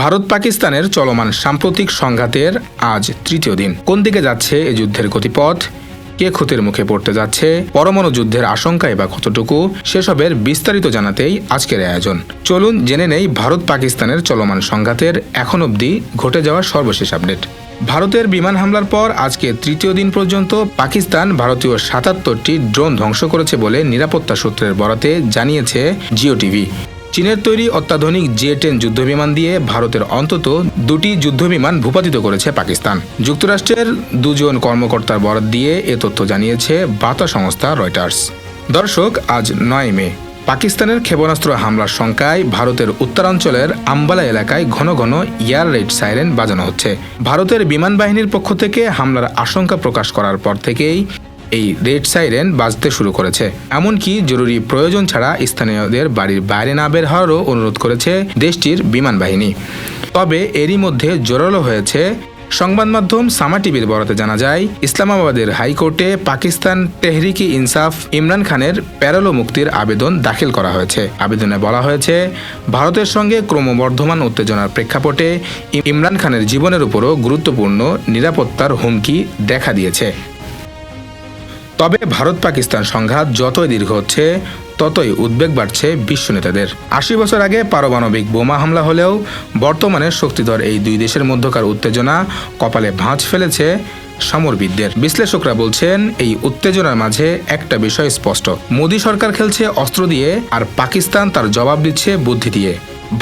ভারত পাকিস্তানের চলমান সাম্প্রতিক সংঘাতের আজ তৃতীয় দিন। কোন দিকে যাচ্ছে এই যুদ্ধের গতিপথ? কে ক্ষতির মুখে পড়তে যাচ্ছে? পরমাণু যুদ্ধের আশঙ্কায় বা কতটুকু? সেসবের বিস্তারিত জানাতেই আজকের আয়োজন। চলুন জেনে নেই ভারত পাকিস্তানের চলমান সংঘাতের এখন অবধি ঘটে যাওয়া সর্বশেষ আপডেট। ভারতের বিমান হামলার পর আজকে তৃতীয় দিন পর্যন্ত পাকিস্তান ভারতীয় সাতাত্তরটি ড্রোন ধ্বংস করেছে বলে নিরাপত্তা সূত্রের বরাতে জানিয়েছে জিও টিভি। চীনের তৈরি অত্যাধুনিক জে টেন যুদ্ধবিমান দিয়ে ভারতের অন্তত দুটি যুদ্ধবিমান ভূপাতিত করেছে পাকিস্তান। যুক্তরাষ্ট্রের দুজন কর্মকর্তার বরাত দিয়ে এ তথ্য জানিয়েছে বার্তা সংস্থা রয়টার্স। দর্শক, আজ নয় মে। পাকিস্তানের ক্ষেপণাস্ত্র হামলার শঙ্কায় ভারতের উত্তরাঞ্চলের আম্বালা এলাকায় ঘন ঘন এয়ার রেড সাইরেন বাজানো হচ্ছে। ভারতের বিমান বাহিনীর পক্ষ থেকে হামলার আশঙ্কা প্রকাশ করার পর থেকেই এই রেড সাইরেন বাজতে শুরু করেছে। এমনকি জরুরি প্রয়োজন ছাড়া স্থানীয়দের বাড়ির বাইরে না বের হওয়ারও অনুরোধ করেছে দেশটির বিমান বাহিনী। তবে এরই মধ্যে জোরালো হয়েছে। সংবাদ মাধ্যম সামা টিভির বরাতে জানা যায়, ইসলামাবাদের হাইকোর্টে পাকিস্তান তেহরিকি ইনসাফ ইমরান খানের প্যারোলো মুক্তির আবেদন দাখিল করা হয়েছে। আবেদনে বলা হয়েছে, ভারতের সঙ্গে ক্রমবর্ধমান উত্তেজনার প্রেক্ষাপটে ইমরান খানের জীবনের উপরও গুরুত্বপূর্ণ নিরাপত্তার হুমকি দেখা দিয়েছে। তবে ভারত পাকিস্তান সংঘাত যতই দীর্ঘ হচ্ছে, ততই উদ্বেগ বাড়ছে বিশ্ব নেতাদের। আশি বছর আগে পারমাণবিক বোমা হামলা হলেও বর্তমানে শক্তিধর এই দুই দেশের মধ্যকার উত্তেজনা কপালে ভাঁজ ফেলেছে সমরবিদদের। বিশ্লেষকরা বলছেন, এই উত্তেজনার মাঝে একটা বিষয় স্পষ্ট। মোদী সরকার খেলছে অস্ত্র দিয়ে আর পাকিস্তান তার জবাব দিচ্ছে বুদ্ধি দিয়ে।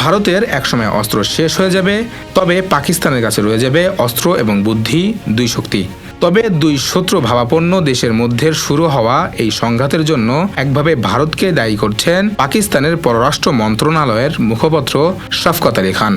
ভারতের একসময় অস্ত্র শেষ হয়ে যাবে, তবে পাকিস্তানের কাছে রয়ে যাবে অস্ত্র এবং বুদ্ধি, দুই শক্তি। তবে দুই শত্রু ভাবাপন্ন দেশের মধ্যে শুরু হওয়া এই সংঘাতের জন্য একভাবে ভারতকে দায়ী করছেন পাকিস্তানের পররাষ্ট্র মন্ত্রণালয়ের মুখপাত্র শফকত আলী খান।